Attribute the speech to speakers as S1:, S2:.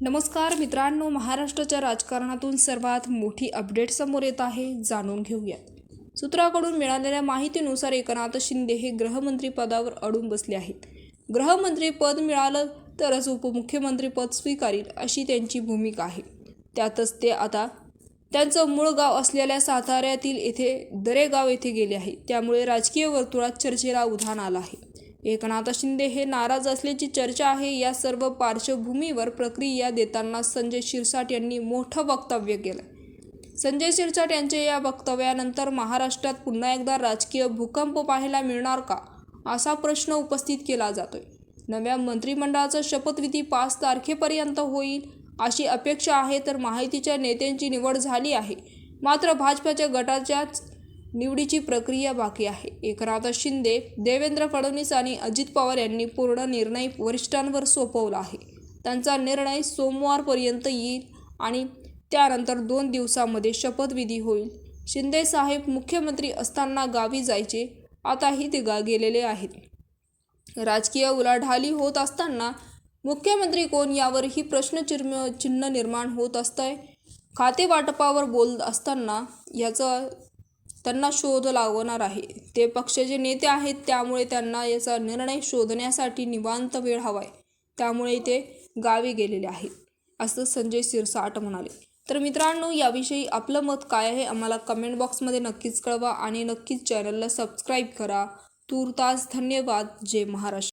S1: नमस्कार मित्रांनो महाराष्ट्राच्या राजकारणातून सर्वात मोठी अपडेट समोर येत आहे जाणून घेऊयात. सूत्राकडून मिळालेल्या माहितीनुसार एकनाथ शिंदे हे गृहमंत्री पदावर अडून बसले आहेत. गृहमंत्री पद मिळालं तरच उपमुख्यमंत्रीपद स्वीकारील अशी त्यांची भूमिका आहे. त्यातच ते आता त्यांचं मूळ गाव असलेल्या साताऱ्यातील येथे दरेगाव येथे गेले आहे. त्यामुळे राजकीय वर्तुळात चर्चेला उधाण आलं आहे. एकनाथ शिंदे हे नाराज असल्याची चर्चा आहे. या सर्व पार्श्वभूमीवर प्रक्रिया देताना संजय शिरसाट यांनी मोठं वक्तव्य केलं. संजय शिरसाट यांच्या या वक्तव्यानंतर महाराष्ट्रात पुन्हा एकदा राजकीय भूकंप पाहायला मिळणार का? असा प्रश्न उपस्थित केला जातोय. नव्या मंत्रिमंडळाचा शपथविधी पाच तारखेपर्यंत होईल अशी अपेक्षा आहे तर माहितीच्या नेत्यांची निवड झाली आहे. मात्र भाजपाच्या गटाच्याच निवडीची प्रक्रिया बाकी आहे. एकनाथ शिंदे देवेंद्र फडणवीस आणि अजित पवार यांनी पूर्ण निर्णय वरिष्ठांवर सोपवला आहे. त्यांचा निर्णय सोमवारपर्यंत येईल आणि त्यानंतर दोन दिवसामध्ये शपथविधी होईल. शिंदे साहेब मुख्यमंत्री असताना गावी जायचे आताही ते गा गेलेले आहेत. राजकीय उलाढाली होत असताना मुख्यमंत्री कोण यावरही प्रश्नचिन्ह चिन्ह निर्माण होत असतंय. खाते वाटपावर बोलत असताना याचं त्यांना शोध लागवणार आहे. ते पक्षाचे नेते आहेत त्यामुळे त्यांना याचा निर्णय शोधण्यासाठी निवांत वेळ हवा आहे त्यामुळे ते गावी गेलेले आहेत असं संजय सिरसाट म्हणाले. तर मित्रांनो याविषयी आपलं मत काय आहे आम्हाला कमेंट बॉक्समध्ये नक्कीच कळवा आणि नक्कीच चॅनलला सबस्क्राईब करा. तूर्तास धन्यवाद. जय महाराष्ट्र.